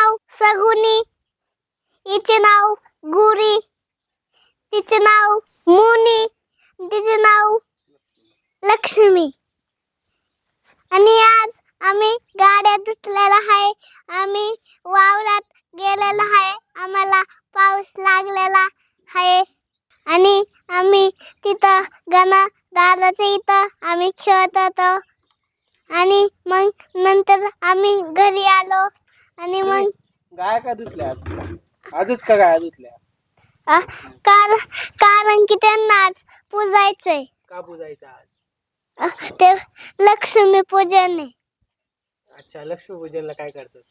नाव सगुनी. हिचे नाव गुरी. तिचे नाव मुनी. तिचे नाव लक्ष्मी. आणि आज आम्ही गाड्या धुतलेला आहे. आम्ही वावरात गेलेला आहे. आम्हाला पाऊस लागलेला आहे. आणि आम्ही तिथं गणा दादाच्या इथं आम्ही खेळत होतो. आणि मग आणि मग? गाय का धुतल्या आज? आजच का गाय धुतल्या? अ, कार कारण की त्यांना आज पूजायचंय. का पुजायचं आज? ते लक्ष्मी पूजन आहे अच्छा लक्ष्मीपूजनला काय करतात?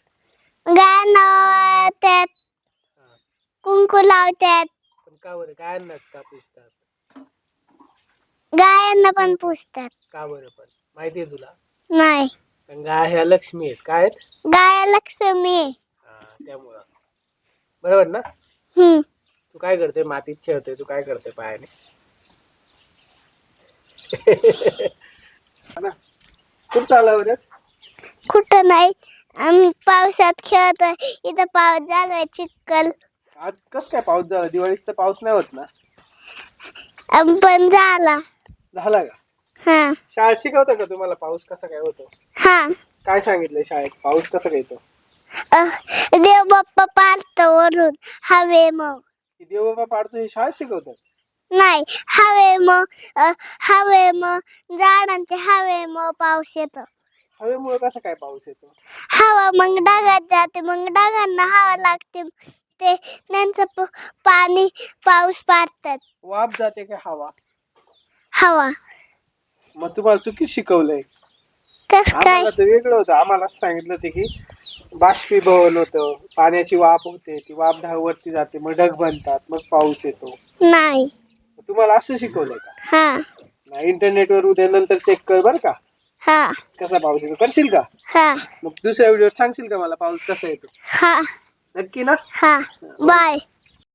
गाणं त्यात हा. कुंकू लावतात पण का बरं? गायांनाच का पुजतात? गायांना पण पुजतात. का बरं पण? माहिती आहे तुला? नाही. गाय ह्या लक्ष्मी आहेत. काय आहेत? गाया लक्ष्मी. हा, त्यामुळं. बरोबर ना? हम्म. तू काय करते? मातीत खेळते. तू काय करते पायाने? हा ना? खूप चालला कुठं नाही. आम्ही पावसात खेळतोय. इथं पाऊस झालाय चिखल आज कस काय पाऊस झाला? दिवाळीचा पाऊस नाही होत ना? पण झाला. झाला का? हा. शाळेत शिकवतं का तुम्हाला? पाऊस कसा काय होतो? हा. काय सांगितलंय शाळेत? पाऊस कसा काय येतो? देव बाप्पा पाडतो वरून. हवे मग. की देवबाबा पाडतो हे शाळेत शिकवतात? नाही. हवे मग. हवे मग. झाडांचे हवे मग पाऊस येतो. हवेमुळे कसा काय पाऊस येतो? हवा मग ढगात जाते. मग ढगांना हवा लागते. ते त्यांचं प- पाणी पाऊस पाडतात. वाफ जाते का हवा? हवा. मग तुम्हाला चुकीच शिकवलंय. कस काय? आम्हाला तर वेगळं होतं. आम्हाला सांगितलं होतं की बाष्पीभवन होतं. पाण्याची वाफ होते. ती वाफ ढगावरती जाते. मग ढग बनतात. मग पाऊस येतो. नाही. तुम्हाला असं शिकवलंय का? हा. नाही इंटरनेटवर उद्या नंतर चेक कर बर का. हा. कसा पाऊस येतो करशील का? हा. मग दुसऱ्या व्हिडिओत सांगशील का मला पाऊस कसा येतो? हा. नक्की ना? हा. बाय